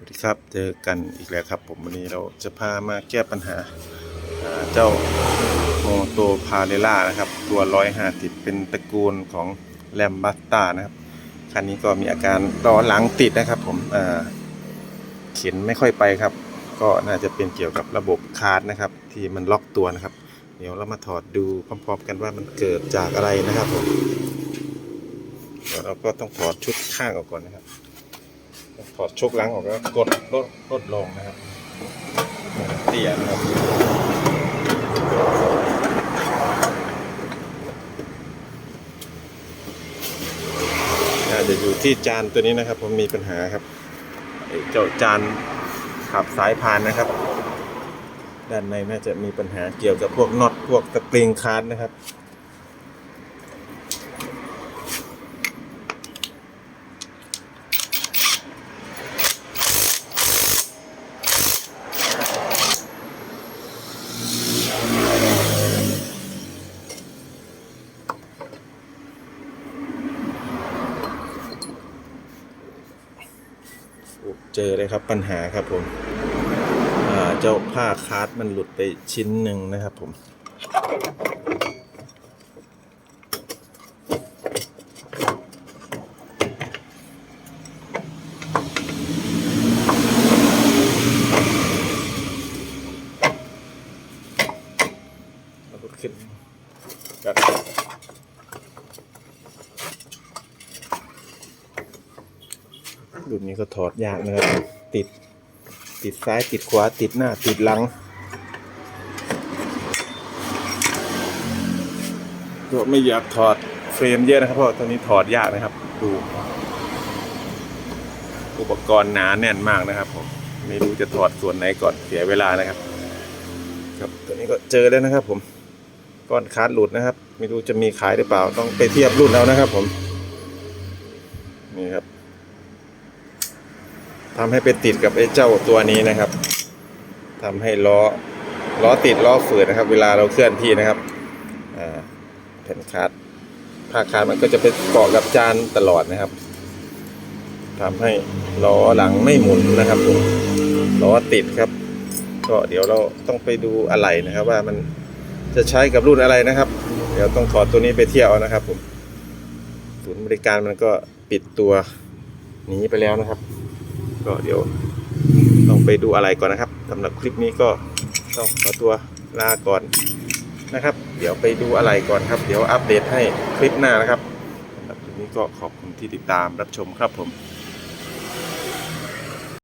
สวัสดีครับ เจอกันอีกแล้วครับ ผมวันนี้เราจะพามาแก้ปัญหาาเจ้าโมโตพาเรล่านะครับ ตัว150เป็นตระกูลของแลมบัสตานะครับ คันนี้ก็มีอาการล้อหลังติดนะครับผมเข็นไม่ค่อยไปครับ ก็น่าจะเป็นเกี่ยวกับระบบคาร์ดนะครับ ที่มันล็อกตัวนะครับ เดี๋ยวเรามาถอดดูพร้อมๆกันว่ามันเกิดจากอะไรนะครับผมเดี๋ยวเราก็ต้องถอดชุดข้างออกก่อนนะครับ ถอดชกล้างออกแล้วกดลดลดลงนะครับเตี้ยนะครับอาจจะอยู่ที่จานตัวนี้นะครับผมมีปัญหาครับไอ้เจ้าจานขับสายพานนะครับ ด้านในน่าจะมีปัญหาเกี่ยวกับพวกน็อตพวกตะปริงคาร์ดนะครับ เจอเลยครับปัญหาครับผมเจ้าผ้าคาร์ดมันหลุดไปชิ้นหนึ่งนะครับผมแล้วก็ขึ้นกัด รุ่นนี้ก็ถอดยากนะครับ ติด ติดซ้ายติดขวาติดหน้าติดหลังก็ไม่อยากถอดเฟรมเยอะนะครับเพราะตัวนี้ถอดยากนะครับ ดู อุปกรณ์หนาแน่นมากนะครับผมไม่รู้จะถอดส่วนไหนก่อนเสียเวลานะครับ ครับตัวนี้ก็เจอแล้วนะครับ ผมก้อนคาร์ดหลุดนะครับ ไม่รู้จะมีขายหรือเปล่า ต้องไปเทียบรุ่นแล้วนะครับ ผมนี่ครับ ทำให้ไปติดกับไอ้เจ้าตัวนี้นะครับทำให้ล้อล้อติดล้อฝืดนะครับ เวลาเราเคลื่อนที่นะครับแผ่นคาร์ดผ้าคาร์ดมันก็จะไปเกาะกับจานตลอดนะครับทำให้ล้อหลังไม่หมุนนะครับผมล้อติดครับ ก็เดี๋ยวเราต้องไปดูอะไหล่นะครับ ว่ามันจะใช้กับรุ่นอะไรนะครับ เดี๋ยวต้องถอดตัวนี้ไปเที่ยวนะครับผมศูนย์บริการมันก็ปิดตัวหนีไปแล้วนะครับ ก็เดี๋ยวต้องไปดูอะไรก่อนนะครับสำหรับคลิปนี้ก็ต้องขอตัวลาก่อนนะครับ เดี๋ยวไปดูอะไรก่อนครับ เดี๋ยวอัปเดตให้คลิปหน้านะครับสำหรับคลิปนี้ก็ขอบคุณที่ติดตามรับชมครับผม